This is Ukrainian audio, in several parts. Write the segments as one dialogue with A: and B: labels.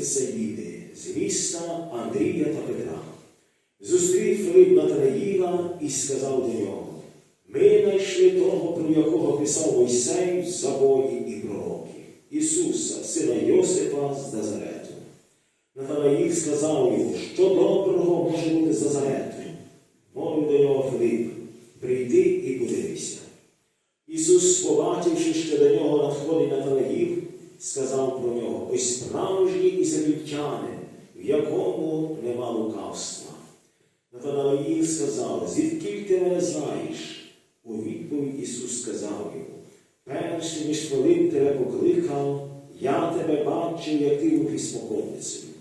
A: Вітсаїди, з
B: міста Андрія та Петра. Зустрів Филип Натанаїла і сказав до нього: Ми знайшли того, про якого писав Мойсей в забої і пророки, Ісуса, сина Йосифа з Назарету. Натанаїл сказав йому, що доброго може бути з Назарету. Мовив до нього Филип, прийди і подивися. Ісус, побачивши, що до нього надходить Натанаїв, сказав про нього ось справжній ізраїльтянин, в якому нема лукавства. Натанаїв сказав, звідки ти мене знаєш? У відповідь Ісус сказав йому, перше, між хвилин тебе покликав, я тебе бачив, як ти був із покорницею.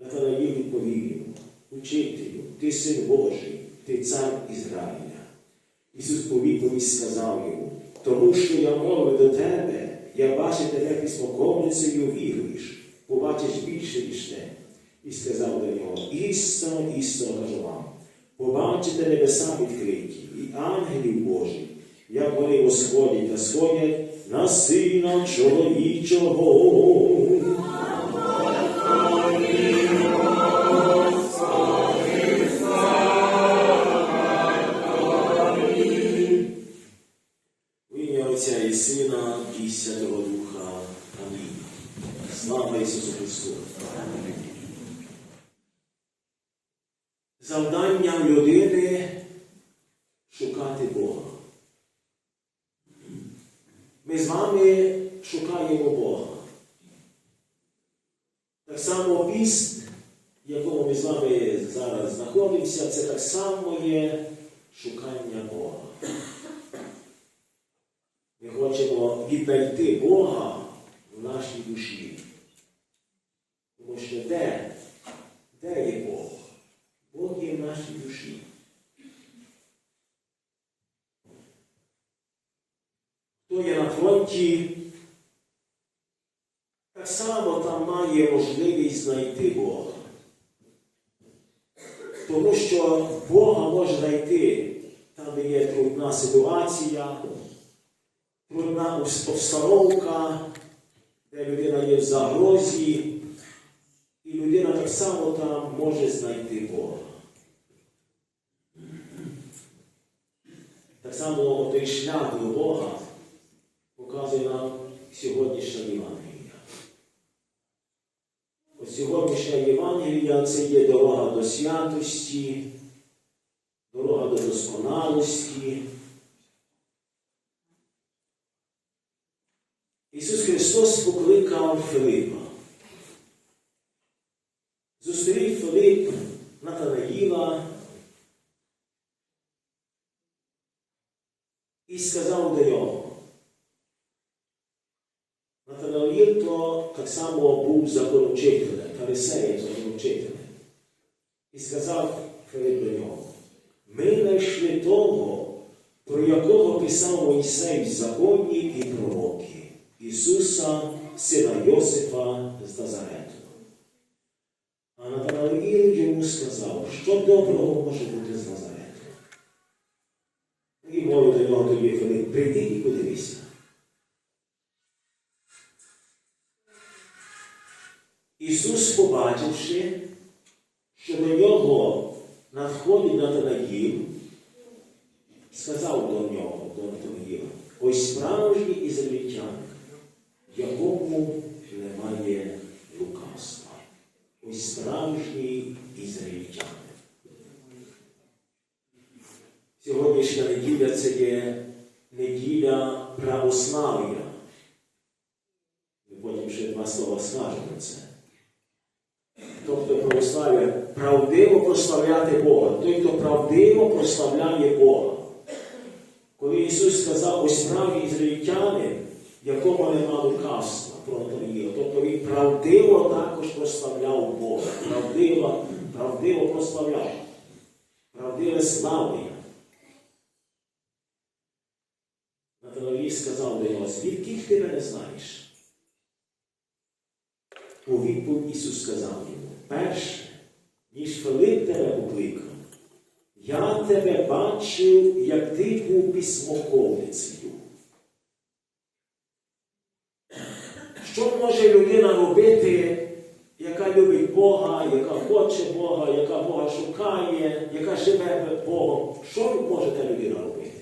B: Натанаїл відповів йому, Учителю, ти син Божий, ти цар Ізраїля. Ісус по відповідь сказав йому, тому що я мовив до тебе. Я бачу тебе післокомницею віруєш, побачиш більше ніж те. І сказав до нього, істо, істинно кажу вам, побачите небеса відкриті, і ангелів Божі. як вони восходять та сходять на сина чоловічого. Ми з вами шукаємо Бога. Так само піст, в якому ми з вами зараз знаходимося, це так само є шукання Бога. Ми хочемо віднайти Бога в нашій душі. Тому що де? Де є Бог? Бог є в нашій душі. Хто є на фронті, так само там має можливість знайти Бога. Тому що Бога може знайти там, де є трудна ситуація, трудна обстановка, де людина є в загрозі, і людина так само там може знайти Бога. Так само той шлях до Бога показує нам сьогоднішня Євангелія. Ось сьогоднішня Євангелія це є дорога до святості, дорога до досконалості. Ісус Христос покликав Филипа. Зустрів Филип Натанаїла і сказав до нього. Натанаїл то так само був законовчителем, фарисеєм законовчителем. І сказав Филип нього, ми знайшли того, про якого писав Мойсей в законі і пророки, Ісуса, сина Йосифа з Назарету. А Натанаїл йому сказав, що доброго може бути з Назарету. І мовив до нього тоді Филип, прийди і подивися. Ісус, побачивши, що до нього надходить Натанаїл, сказав до нього, до Натанаїла, ось справжній ізраїльтянин, в якому немає лукавства. Ось справжній ізраїльтянин. Сьогоднішня неділя це є неділя православ'я. Ми потім ще два слова скажемо це. Тобто православ'я правдиво прославляти Бога. Той, хто правдиво прославляє Бога. Коли Ісус сказав, ось справді ізраїльтяни, якому нема лукавства про Антоніла. Тобто Він правдиво також прославляв Бога. Правдиво, правдиво прославляв. Правдиве славлення. Натаналій сказав до нього, звідки ти мене знаєш? У відповідь Ісус сказав йому, перше, ніж Филип тебе покликав, я тебе бачив, як ти був письмоковницею. Що може людина робити, яка любить Бога, яка хоче Бога, яка Бога шукає, яка живе Богом? Що може та людина робити?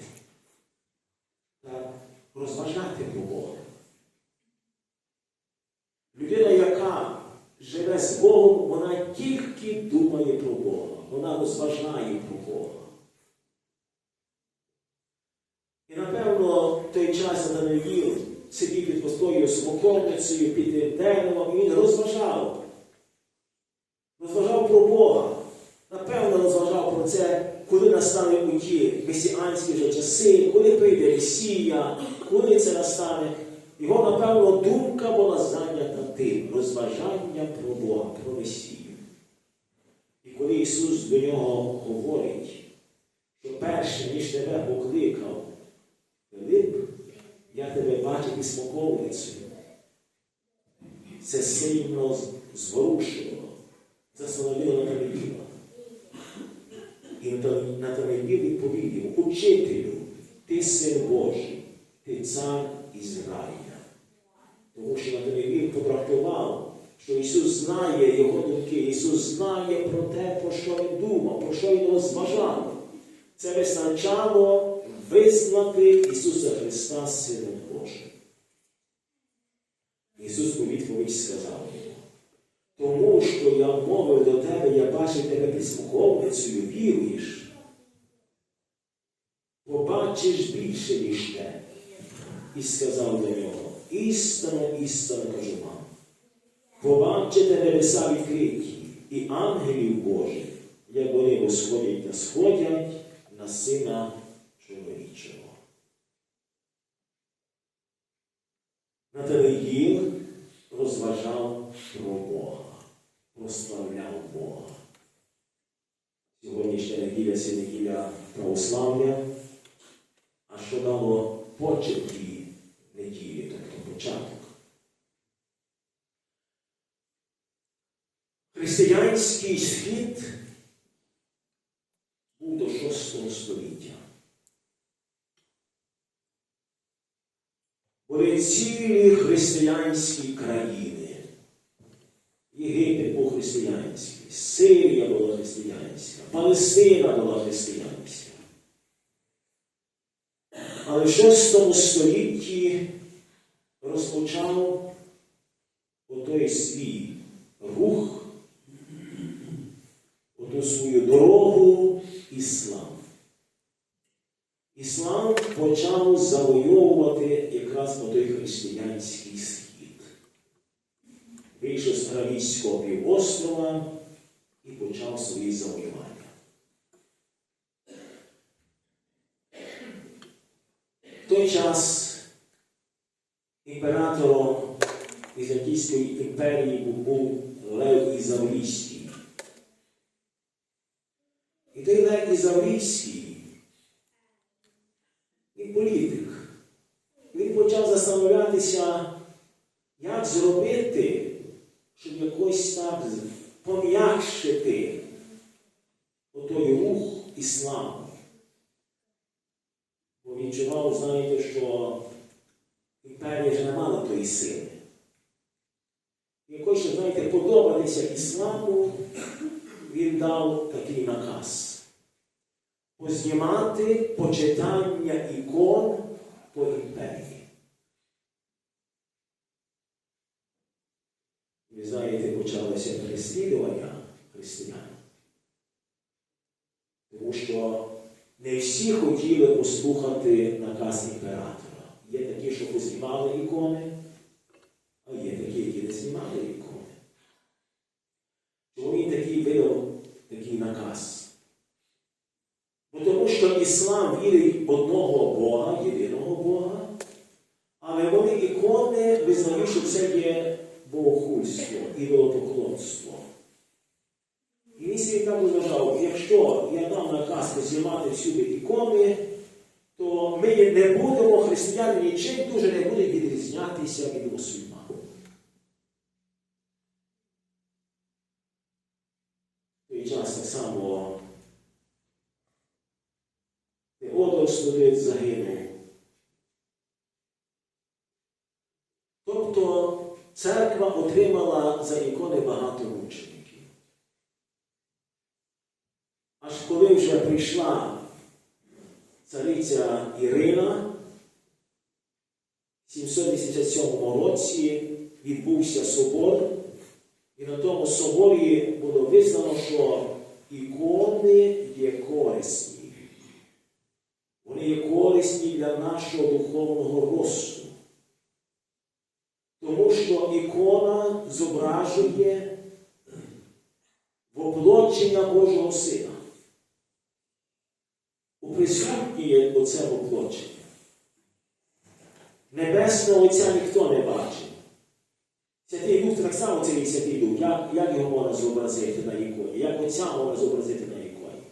B: Так, розважати про Бога. Людина, яка живе з Богом, вона тільки думає про Бога, вона розважає про Бога. І напевно в той час Даниїл сидів під пустою смоковницею, під деревом, і він розважав. Розважав про Бога. Напевно, розважав про це, коли настане у ті месіанські вже часи, коли прийде Месія, коли це настане. Його, напевно, думка була зайнята тим, розважання про Бога, про Месію. Ісус до нього говорить, що перше, ніж тебе покликав, Филип, я тебе бачив і смоковницею. Це сильно зворушило застановила Наталіїва. І Наталіїв відповів йому, учителю, ти син Божий, ти цар Ізраїля. Тому що Наталіїв потрактував, що Ісус знає його думки, Ісус знає про те, про що він думав, про що він розважав. Це визначало визнати Ісуса Христа Сином Божим. Ісус у відповідь сказав йому, тому що я мовив до тебе, я бачив тебе підслуховницею, віруєш. Побачиш більше, ніж те. І сказав до нього, істинно, істинно кажу вам. Побачите небеса відкриті, і ангелів Божих, як вони восходять та сходять на сина чоловічого. Наталиїл розважав про Бога, прославляв Бога. Сьогоднішня неділя це неділя православ'я, а що дало початки неділі, тобто початок. Християнський схід був до 6 століття. Були цілі християнські країни. Єгипет був християнський, Сирія була християнська, Палестина була християнська. Але в 6 столітті розпочав отой свій рух, свою дорогу іслам. Іслам почав завойовувати якраз на той християнський схід. Вийшов з Аравійського півострова і почав свої завоювання. В той час імператором Візантійської імперії був Лев Ізаврійський. І Лев Ізаврійський він політик. Він почав застановлятися, як зробити, щоб якось так пом'якшити отой рух ісламу. Бо відчував, знаєте, що імперія ж не мала тої сили. Якось, знаєте, подобатися ісламу, він дав такий наказ познімати почитання ікон по імперії. Ви знаєте, почалося переслідування християн. Тому що не всі хотіли послухати наказ імператора. Є такі, що познімали ікони, а є такі, які не знімали ікони. Чому він такий видав такий наказ? Бо тому що іслам вірить одного Бога, єдиного Бога, але вони ікони визнають, що це є богохульство, ідолопоклонство. І собі так вважав, якщо я дам наказ познімати всюди ікони, то ми не будемо, християни нічим дуже не будуть відрізнятися від мусульман. Той час так само Студит загинув. Тобто церква отримала за ікони багато мучеників. Аж коли вже прийшла цариця Ірина, в 787 році відбувся собор, і на тому соборі було визнано, що ікони є корисні. Є корисні для нашого духовного росту. Тому що ікона зображує воплодження Божого Сина. У Уприсутнює оце воплодження. Небесного Отця ніхто не бачив. Святий Дух так само це є Святий Дух. Як, як його можна зобразити на іконі? Як Отця можна зобразити на іконі?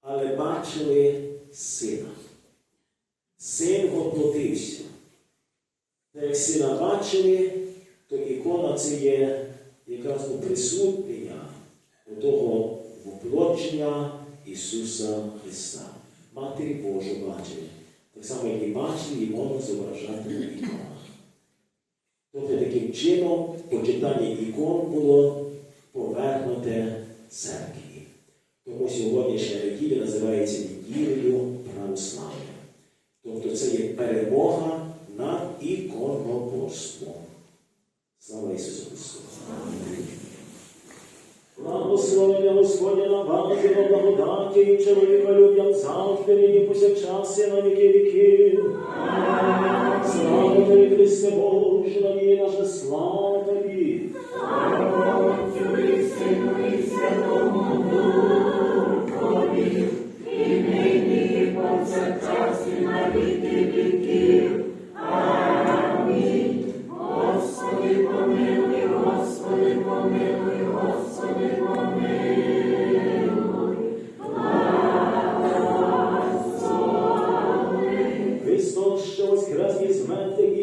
B: Але бачили сина. Син воплотився. Та як сина бачили, то ікона це є якраз присутнення у того воплодження Ісуса Христа. Матері Божу бачили. Так само, як і бачили, і можна зображати на іконах. Тобто таким чином почитання ікон було повернуте церкві. Тому сьогоднішня неділя називається неділею православ'я. Тобто це є перемога над іконоборством. Слава Ісусу Христу! Благословення Господня на вас, благодаті і чоловіка людям завжди, нині повсякчас і на віки віків. Слава тобі, Христе Боже, надія наша слава тобі. Христос,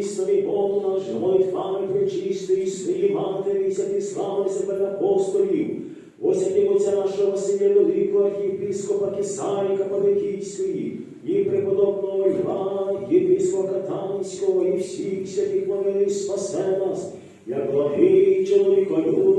B: істини Богу наш, молитвами причистої своїй матері, святі слави себе апостолів, освятим отця нашого Василя Великого архієпископа Кисарі Кападокійської, і преподобного Івана, єпископа Катанського, і всіх святих помилуй спасе нас, як благий чоловіколюбець.